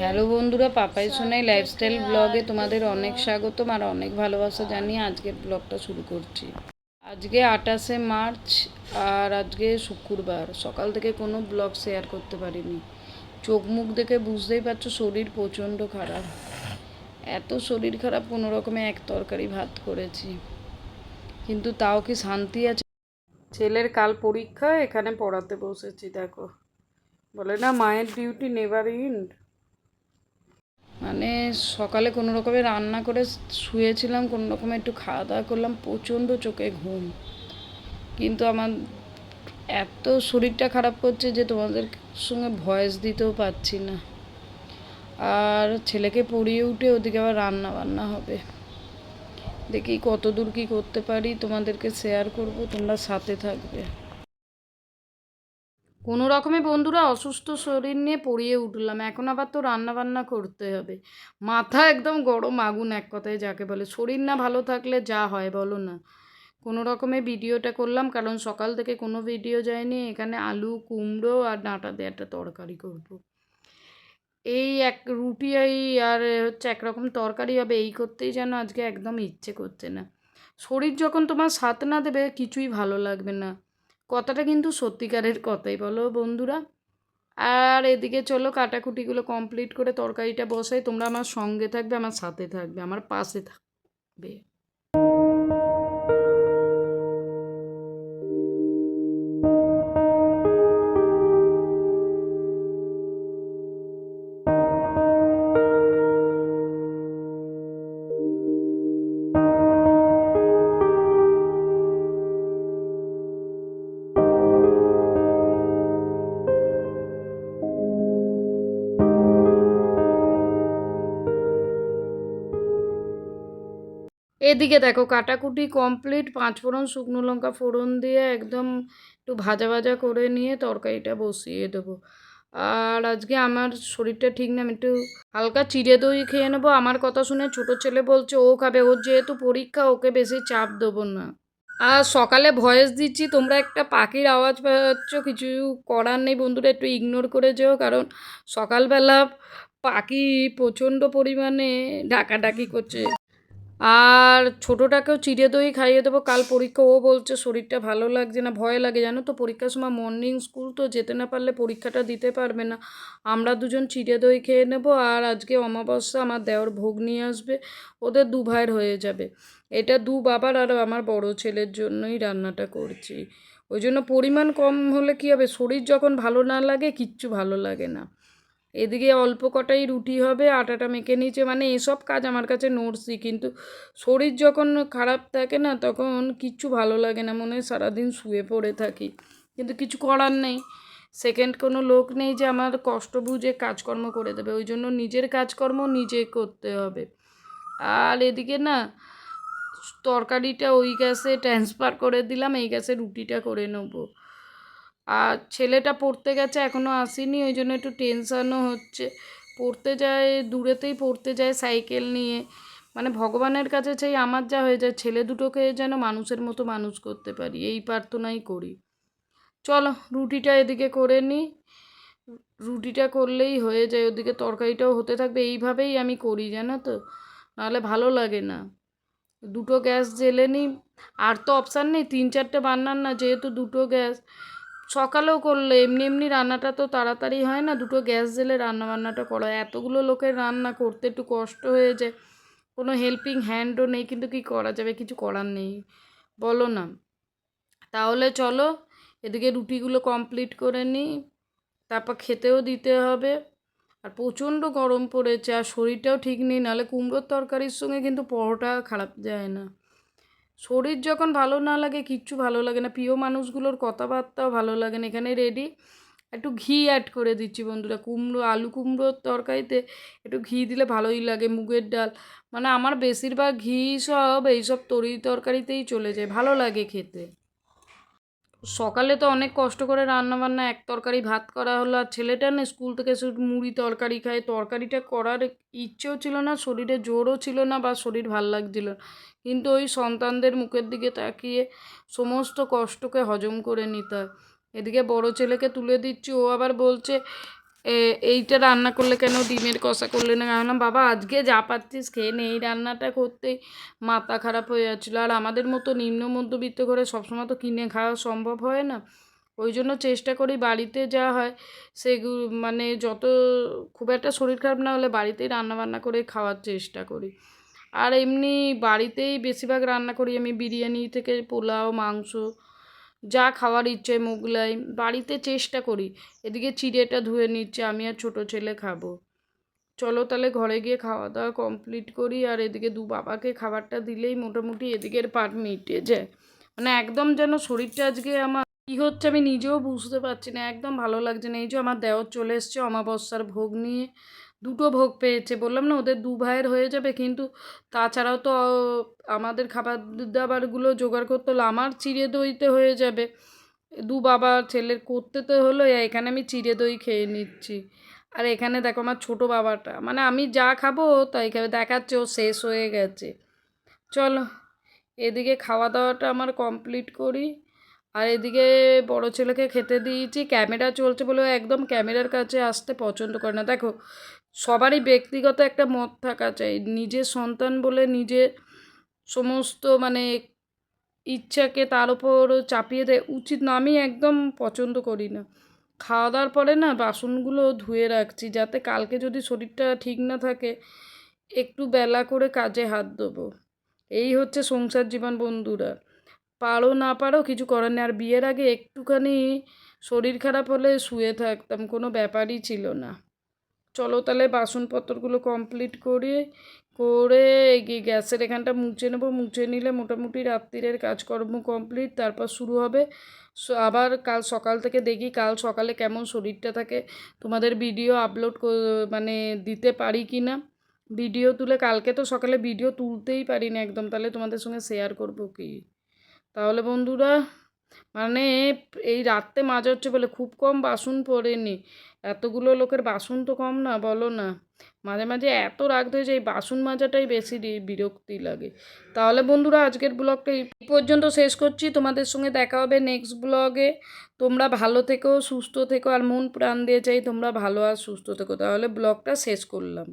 Hello বন্ধুরা, Papai Sonai lifestyle ব্লগে তোমাদের অনেক স্বাগতম আর অনেক ভালোবাসা জানিয়ে আজকের ব্লগটা শুরু করছি। আজকে আঠাশে মার্চ আর আজকে শুক্রবার, সকাল থেকে কোনো ব্লগ শেয়ার করতে পারিনি। চোখ মুখ দেখে বুঝতেই পারছ শরীর প্রচণ্ড খারাপ। এত শরীর খারাপ কোনো রকমে এক তরকারি ভাত করেছি। কিন্তু তাও কি শান্তি আছে? ছেলের কাল পরীক্ষা, এখানে পড়াতে বসেছি, দেখো। বলে না, মায়ের ডিউটি নেভার ইন্ড মানে সকালে কোনো রকমে রান্না করে শুয়েছিলাম, কোনো রকমে একটু খাওয়া দাওয়া করলাম, প্রচণ্ড চোখে ঘুম। কিন্তু আমার এত শরীরটা খারাপ করছে যে তোমাদের সঙ্গে ভয়েস দিতেও পারছি না। আর ছেলেকে পড়িয়ে উঠে ওদিকে আবার রান্না বান্না হবে। দেখি কত দূর কী করতে পারি, তোমাদেরকে শেয়ার করব, তোমরা সাথে থাকবে। কোনো রকমে বন্ধুরা অসুস্থ শরীর নিয়ে পড়িয়ে উঠলাম। এখন আবার তো রান্না বান্না করতে হবে। মাথা একদম গরম আগুন এক কথায় যাকে বলে। শরীর না ভালো থাকলে যা হয় বলো না। কোনো রকমে ভিডিওটা করলাম কারণ সকাল থেকে কোনো ভিডিও যায়নি। এখানে আলু, কুমড়ো আর ডাঁটা দিয়ে একটা তরকারি করব। এই এক রুটি আর হচ্ছে একরকম তরকারি হবে। এই করতেই যেন আজকে একদম ইচ্ছে করছে না। শরীর যখন তোমার সাথ না দেবে কিছুই ভালো লাগবে না। কথাটা কিন্তু সত্যিকারের কথাই, বলো বন্ধুরা। আর এদিকে চলো কাটাকুটিগুলো কমপ্লিট করে তরকারিটা বসাই। তোমরা আমার সঙ্গে থাকবে, আমার সাথে থাকবে, আমার পাশে থাকবে। এদিকে দেখো, কাটাকুটি কমপ্লিট পাঁচ ফোড়ন, শুকনো লঙ্কা ফোড়ন দিয়ে একদম একটু ভাজা ভাজা করে নিয়ে তরকারিটা বসিয়ে দেবো। আর আজকে আমার শরীরটা ঠিক না, আমি একটু হালকা চিড়ে দই খেয়ে নেব। আমার কথা শুনে ছোট ছেলে বলছে, ও খাবে, ওর যেহেতু পরীক্ষা, ওকে বেশি চাপ দেবো না। আর সকালে ভয়েস দিচ্ছি, তোমরা একটা পাখির আওয়াজ পাচ্ছ, কিছু করার নেই বন্ধুরা, একটু ইগনোর করে যেও, কারণ সকালবেলা পাখি প্রচণ্ড পরিমাণে ডাকাডাকি করছে। আর ছোটোটাকেও চিড়ে দই খাইয়ে দেবো। কাল পরীক্ষা, ও বলছে শরীরটা ভালো লাগছে না, ভয় লাগে, জানো তো? পরীক্ষার সময় মর্নিং স্কুল তো যেতে না পারলে পরীক্ষাটা দিতে পারবে না। আমরা দুজন চিড়ে দই খেয়ে নেব আর আজকে অমাবস্যা, আমার দেওর ভোগ নিয়ে আসবে। ওদের দু ভাইয়ের হয়ে যাবে। এটা দু বাবার আর আমার বড় ছেলের জন্যই রান্নাটা করছি। ওই জন্য পরিমাণ কম হলে কী হবে? শরীর যখন ভালো না লাগে, কিচ্ছু ভালো লাগে না। এদিকে অল্প কটাই রুটি হবে, আটাটা মেখে নিয়েছে। মানে এসব কাজ আমার কাছে নড়ছি, কিন্তু শরীর যখন খারাপ থাকে না, তখন কিচ্ছু ভালো লাগে না। মনে হয় সারাদিন শুয়ে পড়ে থাকি। কিন্তু কিছু করার নেই। সেকেন্ড কোনো লোক নেই যে আমার কষ্ট বুঝে কাজকর্ম করে দেবে। ওই জন্য নিজের কাজকর্ম নিজে করতে হবে। আর এদিকে না, তরকারিটা ওই গ্যাসে ট্রান্সফার করে দিলাম, এই গ্যাসে রুটিটা করে নেব। আর ছেলেটা পড়তে গেছে এখনও আসেনি, ওই জন্য একটু টেনশানও হচ্ছে। পড়তে যায়, দূরেতেই পড়তে যায় সাইকেল নিয়ে। মানে ভগবানের কাছে চাই আমার যা হয়ে যায়, ছেলে দুটোকে যেন মানুষের মতো মানুষ করতে পারি, এই প্রার্থনাই করি। চলো, রুটিটা এদিকে করে নিই। রুটিটা করলেই হয়ে যায়, ওদিকে তরকারিটাও হতে থাকবে, এইভাবেই আমি করি, জানো তো? নাহলে ভালো লাগে না। দুটো গ্যাস জেলে নিই। আর তো অপশান নেই, তিন চারটে বান্নার না, যেহেতু দুটো গ্যাস। সকালেও করলে, এমনি এমনি রান্নাটা তো তাড়াতাড়ি হয় না, দুটো গ্যাস জেলে রান্না বান্নাটা করা এতগুলো লোকের রান্না করতে একটু কষ্ট হয়ে যায়, কোনো হেল্পিং হ্যান্ডও নেই, কিন্তু কি করা যাবে, কিছু করার নেই। বলো না। তাহলে চলো, এদিকে রুটিগুলো কমপ্লিট করে নিই, তারপর খেতেও দিতে হবে। আর প্রচণ্ড গরম পড়েছে, আর শরীরটাও ঠিক নেই, নাহলে কুমড়োর তরকারির সঙ্গে কিন্তু পরোটা খারাপ যায় না। শরীর যখন ভালো না লাগে, কিচ্ছু ভালো লাগে না। প্রিয় মানুষগুলোর কথাবার্তাও ভালো লাগে না। এখানে রেডি একটু ঘি অ্যাড করে দিচ্ছি বন্ধুরা। কুমড়ো, আলু কুমড়োর তরকারিতে একটু ঘি দিলে ভালোই লাগে। মুগের ডাল মানে আমার বেশিরভাগ ঘি সব এইসব তরি তরকারিতেই চলে যায়। ভালো লাগে খেতে। সকালে তো অনেক কষ্ট করে রান্না বান্না এক তরকারি ভাত করা হলো, আর ছেলেটা না স্কুল থেকে শুধু মুড়ি তরকারি খায় তরকারিটা করার ইচ্ছেও ছিল না, শরীরে জোরও ছিল না বা শরীর ভালো লাগছিল। কিন্তু ওই সন্তানদের মুখের দিকে তাকিয়ে সমস্ত কষ্টকে হজম করে নিতে হয় এদিকে বড় ছেলেকে তুলে দিচ্ছি, ও আবার বলছে এইটা রান্না করলে কেন? ডিমের কষা করলে না? বললাম, বাবা, আজকে যা পাচ্ছিস খেয়ে নে। এই রান্নাটা করতেই মাথা খারাপ হয়ে যাচ্ছিল। আর আমাদের মতো নিম্ন মধ্যবিত্ত করে সবসময় তো কিনে খাওয়া সম্ভব হয় না। ওই জন্য চেষ্টা করি বাড়িতে যা হয় সেগুলো মানে যত খুব একটা শরীর খারাপ না হলে বাড়িতেই রান্না বান্না করে খাওয়ার চেষ্টা করি। আর এমনি বাড়িতেই বেশিরভাগ রান্না করি আমি বিরিয়ানি থেকে পোলাও, মাংস যা খাওয়ার ইচ্ছে মোগলাই বাড়িতে চেষ্টা করি। এদিকে চিড়েটা ধুয়ে নিচ্ছে, আমি আর ছোটো ছেলে খাব। চলো তাহলে ঘরে গিয়ে খাওয়া দাওয়া কমপ্লিট করি, আর এদিকে দু বাবাকে খাবারটা দিলেই মোটামুটি এদিকের পাট মিটে যায়। মানে একদম যেন শরীরটা আজকে আমার কী হচ্ছে আমি নিজেও বুঝতে পারছি না, একদম ভালো লাগছে না। এই যে আমার দেওর চলে এসছে অমাবস্যার ভোগ নিয়ে। দুটো ভোগ পেয়েছে। বললাম না, ওদের দু ভাইয়ের হয়ে যাবে, কিন্তু তাছাড়াও তো আমাদের খাবার দাবারগুলো জোগাড় করতে হলো। আমার চিড়ে দইতে হয়ে যাবে। দু বাবা ছেলের করতে তো হলো, এখানে আমি চিড়ে দই খেয়ে নিচ্ছি। আর এখানে দেখো আমার ছোটো বাবাটা মানে আমি যা খাব তাই খাবে। দেখাচ্ছে ও শেষ হয়ে গেছে। চলো, এদিকে খাওয়া দাওয়াটা আমার কমপ্লিট করি। আর এদিকে বড় ছেলেকে খেতে দিয়েছি। ক্যামেরা চলছে বলে একদম ক্যামেরার কাছে আসতে পছন্দ করে না। দেখো সবারই ব্যক্তিগত একটা মত থাকা চাই। নিজের সন্তান বলে নিজের সমস্ত মানে ইচ্ছাকে তার ওপর চাপিয়ে দেয় উচিত না। আমি একদম পছন্দ করি না। খাওয়া দাওয়ার পরে না বাসনগুলো ধুয়ে রাখছি যাতে কালকে যদি শরীরটা ঠিক না থাকে, একটু বেলা করে কাজে হাত দেবো। এই হচ্ছে সংসার জীবন বন্ধুরা। পারো না পারো কিছু করার নেই। আর বিয়ের আগে একটুখানি শরীর খারাপ হলে শুয়ে থাকতাম, কোনো ব্যাপারই ছিল না। চলো তাহলে বাসনপত্রগুলো কমপ্লিট করে করে গি- গ্যাসের এখানটা মুছে নেব, মুছে নিলে মোটামুটি রাত্রিরের কাজকর্ম কমপ্লিট তারপর শুরু হবে। আবার কাল সকাল থেকে দেখি কাল সকালে কেমন শরীরটা থাকে, তোমাদের ভিডিও আপলোড মানে দিতে পারি কি না ভিডিও তুলে কালকে তো সকালে ভিডিও তুলতেই পারি না একদম, তাহলে তোমাদের সঙ্গে শেয়ার করব কি? তাহলে বন্ধুরা মানে এই রাত্রে মাজা হচ্ছে বলে খুব কম বাসন পড়েনি। এতগুলো লোকের বাসন তো কম না, বলো না। মাঝে মাঝে এত রাগ ধরে যায় এই বাসন মাজাটাই বেশি বিরক্তি লাগে। তাহলে বন্ধুরা, আজকের ব্লগটা এই পর্যন্ত শেষ করছি। তোমাদের সঙ্গে দেখা হবে নেক্সট ব্লগে। তোমরা ভালো থেকো, সুস্থ থেকো, আর মন প্রাণ দিয়ে চাই তোমরা ভালো আর সুস্থ থেকো। তাহলে ব্লগটা শেষ করলাম।